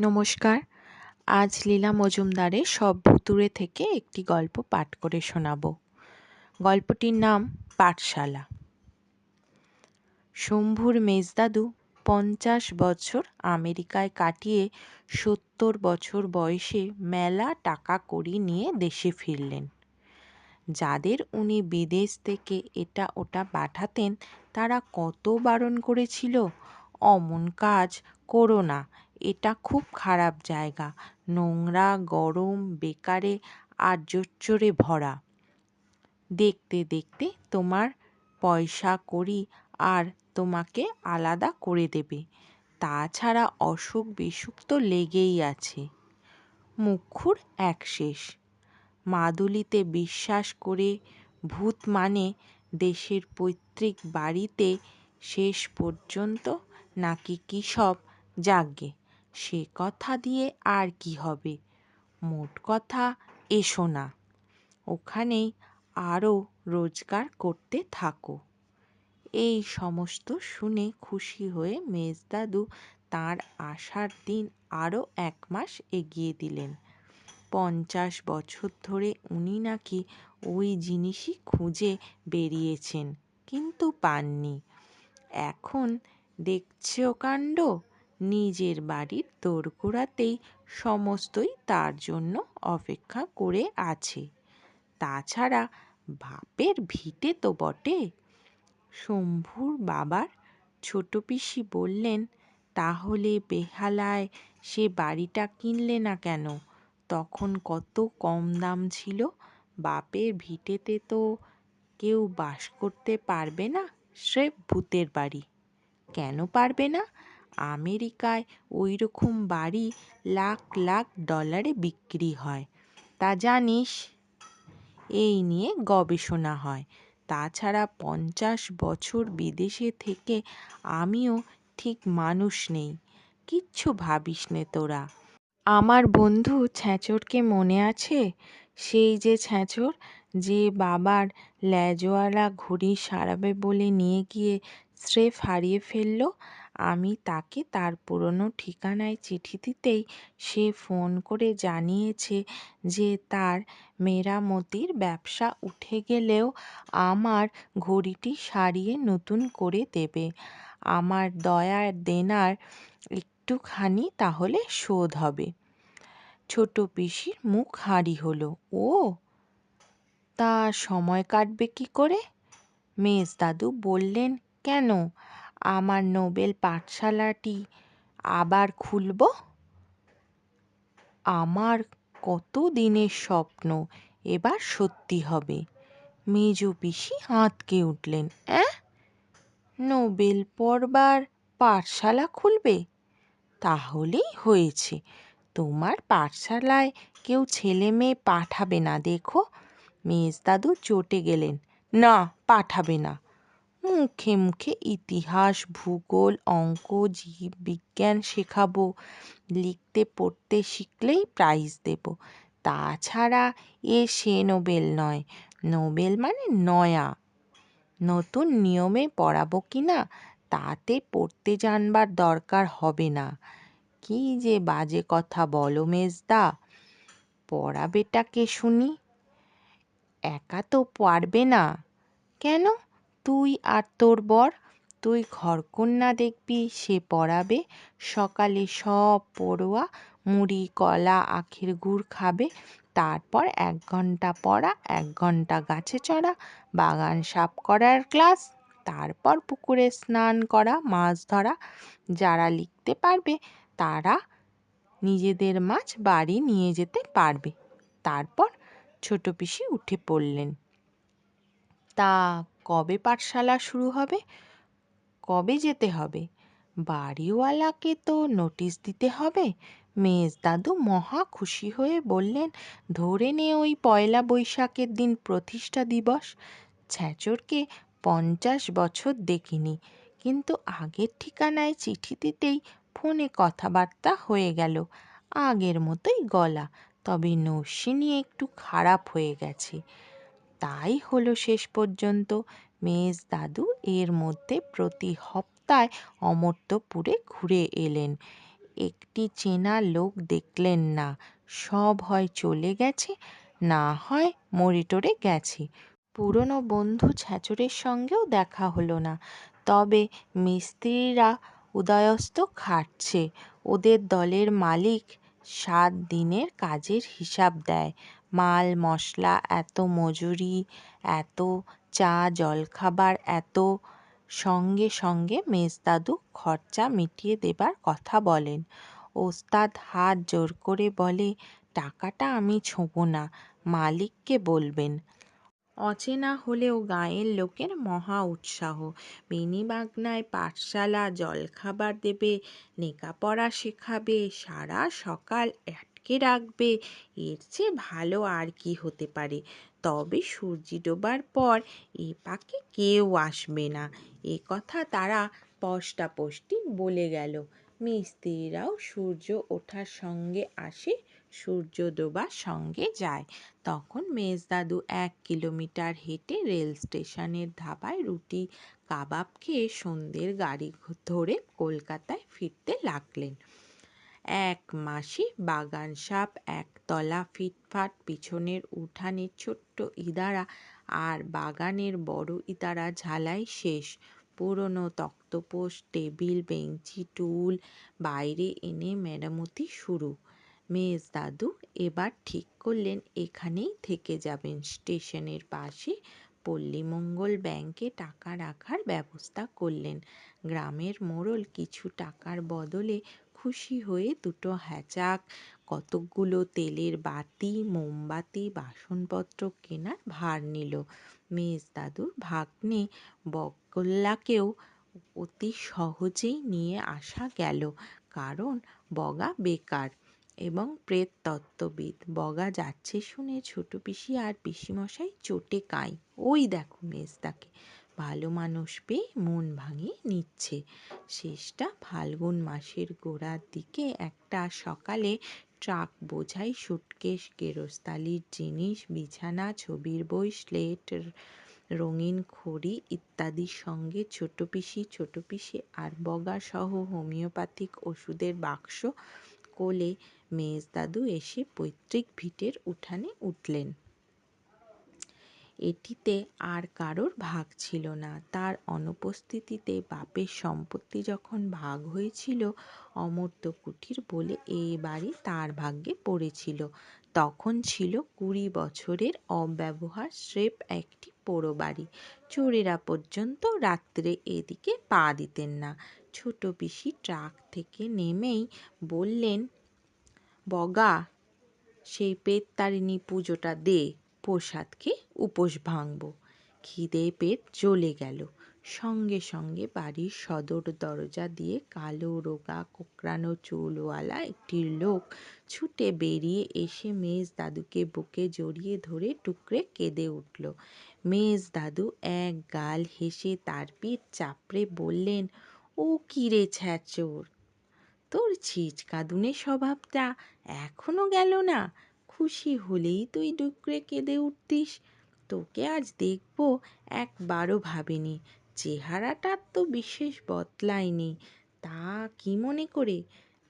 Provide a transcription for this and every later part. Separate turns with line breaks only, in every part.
নমস্কার। আজ লীলা মজুমদারের সব ভুতুড়ে থেকে একটি গল্প পাঠ করে শোনাব। গল্পটির নাম পাঠশালা। শম্ভুর মেজদাদু পঞ্চাশ বছর আমেরিকায় কাটিয়ে সত্তর বছর বয়সে মেলা টাকা কড়ি নিয়ে দেশে ফিরলেন। যাদের উনি বিদেশ থেকে এটা ওটা পাঠাতেন, তারা কত বারণ করেছিল? অমন কাজ করো না এটা খুব খারাপ জায়গা। নোংরা, গরম, বেকারে আর জোচ্চরে ভরা। দেখতে দেখতে তোমার পয়সা কড়ি আর তোমাকে আলাদা করে দেবে। তাছাড়া অসুখ বিসুখ তো লেগেই আছে। মুখুর এক শেষ। মাদুলিতে বিশ্বাস করে ভূত মানে দেশের পৈতৃক বাড়িতে শেষ পর্যন্ত নাকি কী সব যাকগে সে কথা দিয়ে আর কি হবে? মোট কথা, এসো না। ওখানেই আরও রোজগার করতে থাকো। এই সমস্ত শুনে খুশি হয়ে মেজদাদু তাঁর আসার দিন আরও এক মাস এগিয়ে দিলেন। পঞ্চাশ বছর ধরে উনি নাকি ওই জিনিসই খুঁজে বেরিয়েছেন, কিন্তু পাননি। এখন দেখছ কাণ্ড? নিজের বাড়ির দোরগোড়াতেই সমস্তই তার জন্য অপেক্ষা করে আছে। তাছাড়া বাপের ভিটে তো বটে। শম্ভুর বাবার ছোট পিসি বললেন, তাহলে বেহালায় সে বাড়িটা কিনলে না কেন? তখন কত কম দাম ছিল। বাপের ভিটেতে তো কেউ বাস করতে পারবে না স্রেফ ভূতের বাড়ি। কেন পারবে না? আমেরিকায় ওই রকম বাড়ি লাখ লাখ ডলারে বিক্রি হয়। তা জানিস, এই নিয়ে গবেষণা হয়। তাছাড়া পঞ্চাশ বছর বিদেশে থেকে আমিও ঠিক মানুষ নেই। কিচ্ছু ভাবিস নে তোরা। আমার বন্ধু ছ্যাঁচড়কে মনে আছে? সেই যে ছ্যাঁচড়, যে বাবার ল্যাজওয়ালা ঘড়ি সারাবে বলে নিয়ে গিয়ে স্রেফ হারিয়ে ফেলল আমি তাকে তার পুরনো ঠিকানায় চিঠি দিতেই সে ফোন করে জানিয়েছে যে তার মেরামতির ব্যবসা উঠে গেলেও আমার ঘড়িটি সারিয়ে নতুন করে দেবে। আমার দয়ার দেনার একটুখানি তাহলে শোধ হবে। ছোট পিসির মুখ হাঁড়ি হলো। ও, তা সময় কাটবে কি করে? মেজদাদু বললেন, কেন? আমার নোবেল পাঠশালাটি আবার খুলব? আমার কত দিনের স্বপ্ন এবার সত্যি হবে। মেজো পিসি আঁতকে উঠলেন। অ্যাঁ? নোবেল পড়বার পাঠশালা খুলবে? তাহলেই হয়েছে। তোমার পাঠশালায় কেউ ছেলে মেয়ে পাঠাবে না, দেখো। মেজদাদু চটে গেলেন। না, পাঠাবে না। মুখে মুখে ইতিহাস, ভূগোল, অঙ্ক জীববিজ্ঞান শেখাবো। লিখতে, পড়তে, শিখলেই প্রাইজ দেব। তাছাড়া এ সে নোবেল নয়। নোবেল মানে নয়া। নতুন নিয়মে পড়াবো কি না, তাতে পড়তে জানবার দরকার হবে না। কি যে বাজে কথা বলো মেজদা, পড়াবেটাকে শুনি। একা তো পারবে না। কেন? তুই আর তোর বর, তুই ঘরকন্না দেখবি, সে পড়াবে, সকালে সব পড়োয়া মুড়ি, কলা, আখের গুড় খাবে, তারপর এক ঘণ্টা পড়া, এক ঘণ্টা গাছে চড়া, বাগান সাফ করার ক্লাস, তারপর পুকুরে স্নান করা, মাছ ধরা, যারা লিখতে পারবে, তারা নিজেদের মাছ বাড়ি নিয়ে যেতে পারবে। তারপর ছোট পিসি উঠে পড়লেন। তা কবে পাঠশালা শুরু হবে? কবে যেতে হবে? বাড়িওয়ালাকে তো নোটিশ দিতে হবে। মেজদাদু মহা খুশি হয়ে বললেন, ধরে নে ওই পয়লা বৈশাখের দিন প্রতিষ্ঠা দিবস। ছ্যাঁচড়কে পঞ্চাশ বছর দেখিনি, কিন্তু আগের ঠিকানায় চিঠি দিতেই ফোনে কথাবার্তা হয়ে গেল। আগের মতোই গলা, তবে নস্যিনী একটু খারাপ হয়ে গেছে। তাই হলো শেষ পর্যন্ত। মেজ দাদু এর মধ্যে প্রতি হপ্তায় অমর্ত্যপুরে ঘুরে এলেন। একটি চেনা লোক দেখলেন না। সব হয় চলে গেছে, না হয় মরে টরে গেছে। পুরনো বন্ধু ছ্যাঁচড়ের সঙ্গেও দেখা হলো না। তবে মিস্ত্রিরা উদয়স্ত খাটছে। ওদের দলের মালিক সাত দিনের কাজের হিসাব দেয়। মাল, মশলা, এত মজুরি, এত চা, জলখাবার, এত সঙ্গে সঙ্গে মেজদাদু খরচা মিটিয়ে দেবার কথা বলেন। ওস্তাদ হাত জোর করে বলে, টাকাটা আমি ছোঁবো না, মালিককে বলবেন। অচেনা হলেও গাঁয়ের লোকের মহা উৎসাহ। বেণীবাগনায় পাঠশালা, জলখাবার দেবে, লেখাপড়া শেখাবে, সারা সকাল আটকে রাখবে। এর চেয়ে ভালো আর কি হতে পারে। তবে সূর্যি ডোবার পর এ পাকে কেউ আসবে না। এ কথা তারা পষ্টাপষ্টি বলে গেল। মিস্ত্রিরাও সূর্য ওঠার সঙ্গে আসে, সূর্য ডোবার সঙ্গে যায়। তখন মেজদাদু এক কিলোমিটার হেঁটে রেল স্টেশনের ধাবায় রুটি, কাবাব খেয়ে সন্ধ্যের গাড়ি ধরে কলকাতায় ফিরতে লাগলেন। এক মাসে বাগান সাপ একতলা ফিটফাট, পিছনের উঠানে ছোট্ট ইদারা আর বাগানের বড় ইদারা ঝালাই শেষ। পুরনো তক্তপোষ, টেবিল, বেঞ্চি, টুল বাইরে এনে মেরামতি শুরু। মেজ দাদু এবার ঠিক করলেন, এখানেই থেকে যাবেন। স্টেশনের পাশে পল্লীমঙ্গল ব্যাংকে টাকা রাখার ব্যবস্থা করলেন। গ্রামের মোড়ল কিছু টাকার বদলে খুশি হয়ে দুটো হ্যাচাক, কতকগুলো তেলের বাতি মোমবাতি, বাসনপত্র কেনার ভার নিল। মেজদাদুর ভাগ্নে বগল্লাকেও অতি সহজেই নিয়ে আসা গেল, কারণ বগা বেকার এবং প্রেত তত্ত্ববিদ বগা যাচ্ছে শুনে ছোট পিসি আর পিসিমশাই চোটে কাঁই। ওই দেখো মেজদাকে। ভালো মানুষ পেয়ে মন ভাঙিয়ে নিচ্ছে। শেষটা ফাল্গুন মাসের গোড়ার দিকে একটা সকালে ট্রাক বোঝাই সুটকেস গেরস্তালির জিনিস, বিছানা, ছবির বই, স্লেট, রঙিন খড়ি ইত্যাদির সঙ্গে ছোট পিসি ছোট পিসি আর বগা সহ হোমিওপ্যাথিক ওষুধের বাক্স কোলে মেজদাদু এসে পৈতৃক ভিটের উঠানে উঠলেন। এটিতে আর কারোর ভাগ ছিল না। তার অনুপস্থিতিতে বাপের সম্পত্তি যখন ভাগ হয়েছিল অমর্ত্য কুঠির বলে এ বাড়ি তার ভাগ্যে পড়েছিল। তখন ছিল কুড়ি বছরের অব্যবহার স্রেফ একটি পোড়ো বাড়ি। চোরেরা পর্যন্ত রাত্রে এদিকে পা দিতেন না। ছোট পিসি ট্রাক থেকে নেমেই বললেন, বগা, সেই পেততারিণী পুজোটা দে। প্রসাদকে উপোস ভাঙব। খিদে পেট জ্বলে গেল। সঙ্গে সঙ্গে বাড়ির সদর দরজা দিয়ে কালো রোগা কোকড়ানো চুলওয়ালা একটি লোক ছুটে বেরিয়ে এসে মেজ দাদুকে বুকে জড়িয়ে ধরে টুকরে কেঁদে উঠল। মেজ দাদু এক গাল হেসে তার পিঠ চাপড়ে বললেন, ও কী রে ছ্যাচোর? তোর ছিচকাদুনে স্বভাবটা এখনও গেল না? খুশি হলেই তুই ডুকরে কেঁদে উঠতিস। তোকে আজ দেখব একবারও ভাবিনি। চেহারাটার তো বিশেষ বদলায়নি। তা কি মনে করে?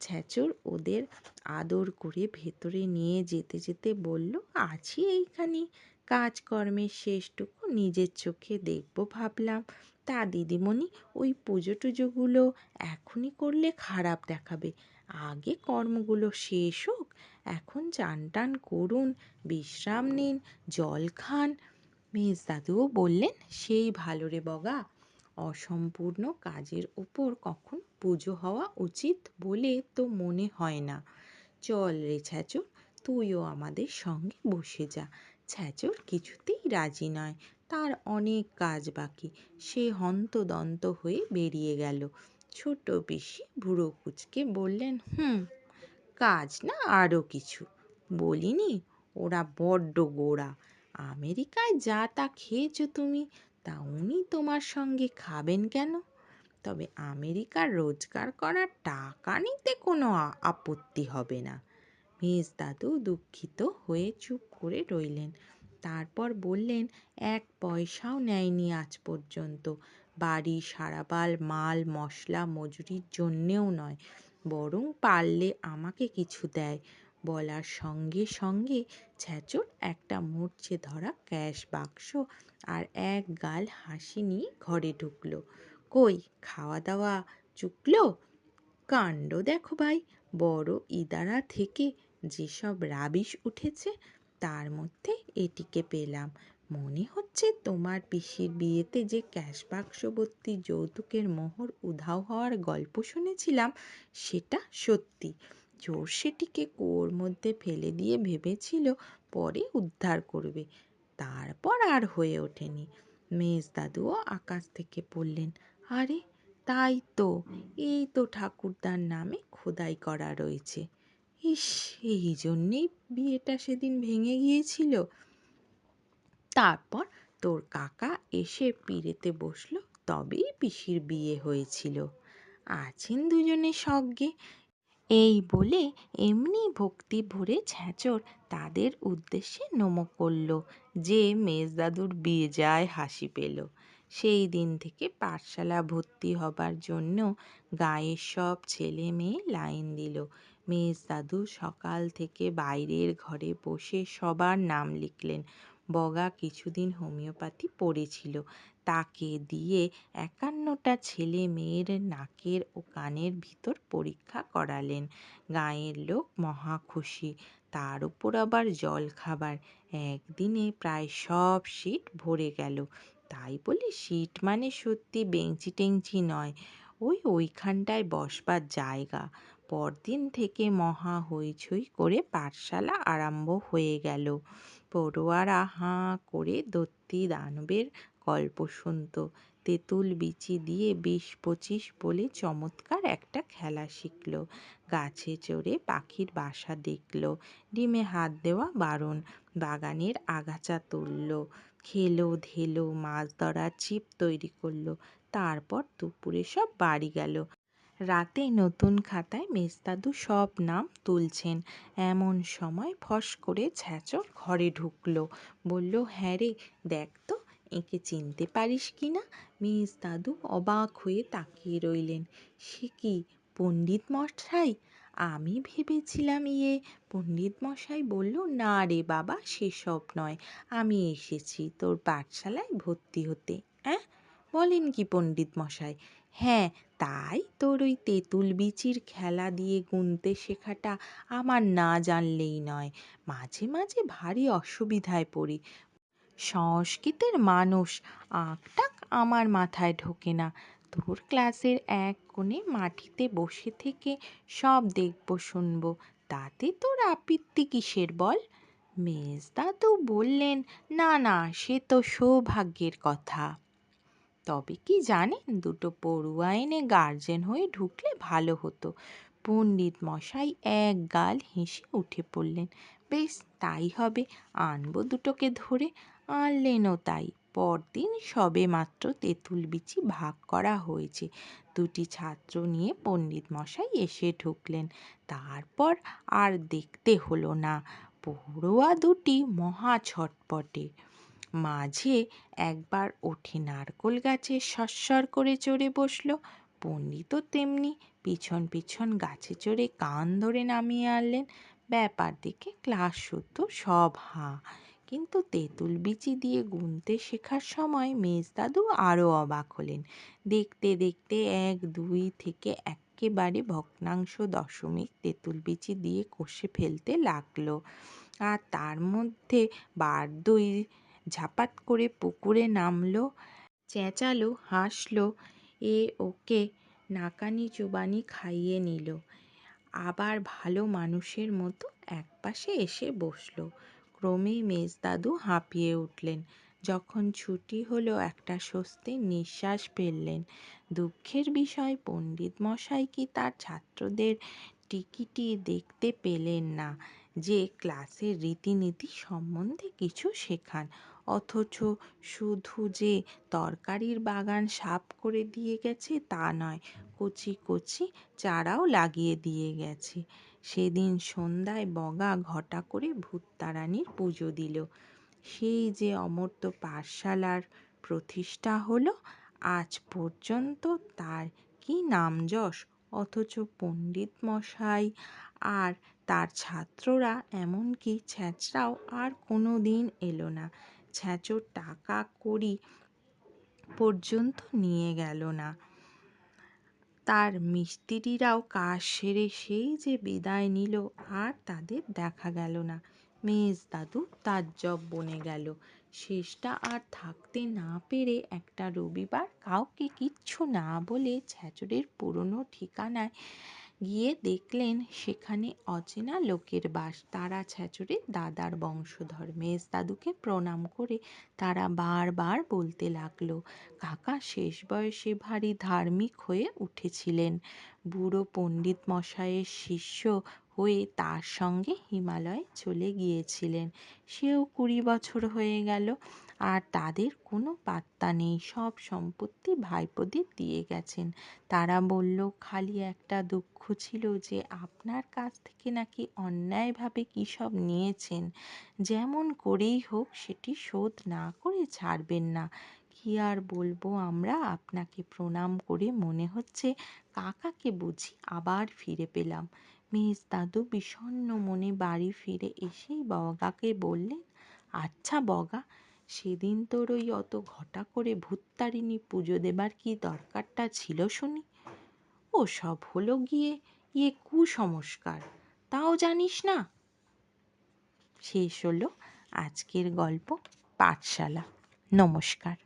ছ্যাচর ওদের আদর করে ভেতরে নিয়ে যেতে যেতে বলল, আছি এইখানে। কাজকর্মের শেষটুকু নিজের চোখে দেখব ভাবলাম। তা দিদিমণি, ওই পুজো টুজোগুলো এখনই করলে খারাপ দেখাবে। আগে কর্মগুলো শেষ হোক, এখন চান টান করুন, বিশ্রাম নিন, জল খান। মেজদাদুও বললেন, সেই ভালো রে বগা, অসম্পূর্ণ কাজের ওপর কখন পুজো হওয়া উচিত বলে তো মনে হয় না। চল রে ছ্যাচর, তুইও আমাদের সঙ্গে বসে যা। ছ্যাচর কিছুতেই রাজি নয়, তার অনেক কাজ বাকি। সে হন্তদন্ত হয়ে বেরিয়ে গেল। ছোট পিসি বুড়ো কুচকে বললেন, হুম, কাজ না আরও কিছু? বলিনি, ওরা বড্ড গোড়া। আমেরিকায় যা তা খেয়েছো তুমি, তা উনি তোমার সঙ্গে খাবেন কেন? তবে আমেরিকার রোজগার করার টাকা নিতে কোনো আপত্তি হবে না। মেজ দাদু দুঃখিত হয়ে চুপ করে রইলেন। তারপর বললেন, এক পয়সাও নেয়নি আজ পর্যন্ত। বাড়ি, সারাবাল, মাল, মশলা, মজুরির জন্যেও নয়, বরং পারলে আমাকে কিছু দেয়। বলার সঙ্গে সঙ্গে ছ্যাঁচড় একটা মরচে ধরা ক্যাশ বাক্স আর এক গাল হাসি নিয়ে ঘরে ঢুকলো। কই খাওয়া দাওয়া চুকলো? কাণ্ড দেখো ভাই, বড় ইদারা থেকে যেসব রাবিশ উঠেছে, তার মধ্যে এটিকে পেলাম। মনে হচ্ছে তোমার পিসির বিয়েতে যে ক্যাশ বাক্স ভর্তি যৌতুকের মোহর উধাও হওয়ার গল্প শুনেছিলাম, সেটা সত্যি। চোর সেটিকে কুয়োর মধ্যে ফেলে দিয়ে ভেবেছিল পরে উদ্ধার করবে, তারপর আর হয়ে ওঠেনি। মেজদাদুও আকাশ থেকে পড়লেন আরে, তাই তো, এই তো ঠাকুরদার নামে খোদাই করা রয়েছে। ইস, এই জন্যেই বিয়েটা সেদিন ভেঙে গিয়েছিল। তারপর তোর কাকা এসে পিড়েতে বসল, তবেই পিসির বিয়ে হয়েছিল। আছেন দুজনে সজ্ঞে এই বলে এমনি ভক্তি ভরে ছ্যাঁচড় তাদের উদ্দেশ্যে নমো করল, যে মেজদাদুর বিয়ে যায় হাসি পেল। সেই দিন থেকে পাঠশালা ভর্তি হবার জন্য গাঁয়ের সব ছেলে মেয়ে লাইন দিল। মেজদাদু সকাল থেকে বাইরের ঘরে বসে সবার নাম লিখলেন। বগা কিছুদিন হোমিওপ্যাথি পড়েছিল। তাকে দিয়ে একান্নটা ছেলে মেয়ের নাকের ও কানের ভিতর পরীক্ষা করালেন। গাঁয়ের লোক মহা খুশি। তার উপর আবার জল খাবার। একদিনে প্রায় সব সিট ভরে গেল। তাই বলে সিট মানে সত্যি বেঞ্চি টেঞ্চি নয়। ওই ওইখানটায় বসবার জায়গা। পরদিন থেকে মহা হইচই করে পাঠশালা আরম্ভ হয়ে গেল। পড়ুয়ারা হাঁ করে দত্তি দানবের গল্প শুনত। তেঁতুল বিচি দিয়ে বিশ পঁচিশ বলে চমৎকার একটা খেলা শিখল। গাছে চড়ে পাখির বাসা দেখল। ডিমে হাত দেওয়া বারণ বাগানের আগাছা তুলল। খেলো ধেলো মাছ ধরার ছিপ তৈরি করল। তারপর দুপুরে সব বাড়ি গেল। রাতে নতুন খাতায় মেজদাদু সব নাম তুলছেন। এমন সময় ফস করে ছ্যাঁচড় ঘরে ঢুকলো। বলল হ্যাঁ রে, দেখ তো, একে চিনতে পারিস কি না? মেজদাদু অবাক হয়ে তাকিয়ে রইলেন। সে কি, পণ্ডিত মশাই? আমি ভেবেছিলাম ইয়ে পণ্ডিত মশাই বলল, না রে বাবা, সেসব নয়। আমি এসেছি তোর পাঠশালায় ভর্তি হতে, অ্যাঁ? বলেন কি পণ্ডিত মশাই? হ্যাঁ তাই তোর ওই তেঁতুল বিচির খেলা দিয়ে গুনতে শেখাটা আমার না জানলেই নয়। মাঝে মাঝে ভারী অসুবিধায় পড়ি। সংস্কৃতের মানুষ আঁকটাক আমার মাথায় ঢোকে না। তোর ক্লাসের এক কোণে মাটিতে বসে থেকে সব দেখব, শুনব। তাতে তোর আপত্তি কিসের বল? মেজদাদু বললেন, না না, সে তো সৌভাগ্যের কথা। তবে কি জানেন, দুটো পড়ুয়া এনে গার্জেন হয়ে ঢুকলে ভালো হতো। পণ্ডিত মশাই এক গাল হেসে উঠে পড়লেন। বেশ, তাই হবে, আনব দুটোকে ধরে। আনলেনও তাই। পরদিন সবে মাত্র তেঁতুল বিচি ভাগ করা হয়েছে। দুটি ছাত্র নিয়ে পণ্ডিত মশাই এসে ঢুকলেন। তারপর আর দেখতে হলো না। পড়ুয়া দুটি মহা ছটপটে। মাঝে একবার ওঠে নারকোল গাছে সস্বর করে চড়ে বসল। পণ্ডিতও তেমনি পিছন পিছন গাছে চড়ে কান ধরে নামিয়ে আনলেন। ব্যাপার দেখে ক্লাস শুদ্ধ সব হাঁ। কিন্তু তেঁতুল বিচি দিয়ে গুনতে শেখার সময় মেজদাদু আরও অবাক হলেন। দেখতে দেখতে এক, দুই থেকে একেবারে ভগ্নাংশ দশমিক তেঁতুল বিচি দিয়ে কষে ফেলতে লাগল। আর তার মধ্যে বার দুই ঝাপাট করে পুকুরে নামলো, চেঁচালো, হাসলো, এ ওকে নাকানি চুবানি খাইয়ে নিল। আবার ভালো মানুষের মতো একপাশে এসে বসল। ক্রমেই মেজদাদু হাঁপিয়ে উঠলেন। যখন ছুটি হলো, একটা স্বস্তির নিঃশ্বাস ফেললেন। দুঃখের বিষয় পণ্ডিত মশাই কি তার ছাত্রদের টিকিটি দেখতে পেলেন না? যে ক্লাসের রীতিনীতি সম্বন্ধে কিছু শেখান। অথচ শুধু যে তরকারির বাগান সাফ করে দিয়ে গেছে তা নয়, কচি কচি চারাও লাগিয়ে দিয়ে গেছে। সেদিন সন্ধ্যায় বগা ঘটা করে ভূততারানীর পুজো দিল। সেই যে অমর্ত্য পাঠশালার প্রতিষ্ঠা হলো, আজ পর্যন্ত তার কি নাম যশ? অথচ পণ্ডিত মশাই আর তার ছাত্ররা এমনকি ছ্যাঁচড়াও আর কোনো দিন এলো না। ছ্যাঁচোর টাকা কড়ি পর্যন্ত নিয়ে গেল না। তার মিস্ত্রিরাও কাজ সেরে সেই যে বিদায় নিল আর তাদের দেখা গেল না। মেজদাদু তাজ্জব বনে গেল। শেষটা আর থাকতে না পেরে একটা রবিবার কাউকে কিচ্ছু না বলে ছ্যাঁচড়ের পুরনো ঠিকানায় গিয়ে দেখলেন সেখানে অচেনা লোকের বাস। তারা ছ্যাঁচড়ের দাদার বংশধর। মেজ দাদুকে প্রণাম করে তারা বারবার বলতে লাগল, কাকা, শেষ বয়সে ভারী ধার্মিক হয়ে উঠেছিলেন। বুড়ো পণ্ডিত মশাইয়ের শিষ্য হয়ে তার সঙ্গে হিমালয়ে চলে গিয়েছিলেন। সেও কুড়ি বছর হয়ে গেল। আর তাদের কোনো পাত্তা নেই। সব সম্পত্তি ভাইপোদের দিয়ে গেছেন। তারা বলল, খালি একটা দুঃখ ছিল যে আপনার কাছ থেকে নাকি অন্যায়ভাবে কী সব নিয়েছেন। যেমন করেই হোক সেটি শোধ না করে ছাড়বেন না। কি আর বলব আমরা? আপনাকে প্রণাম করে মনে হচ্ছে কাকাকে বুঝি আবার ফিরে পেলাম। মেজ দাদু বিষণ্ণ মনে বাড়ি ফিরে এসেই বগাকে বললেন আচ্ছা বগা সেদিন তোর ওই অত ঘটা করে ভূততারিণী পুজো দেবার কি দরকারটা ছিল শুনি? ও সব হলো গিয়ে ইয়ে কুসংস্কার, তাও জানিস না? শেষ হলো আজকের গল্প পাঠশালা। নমস্কার।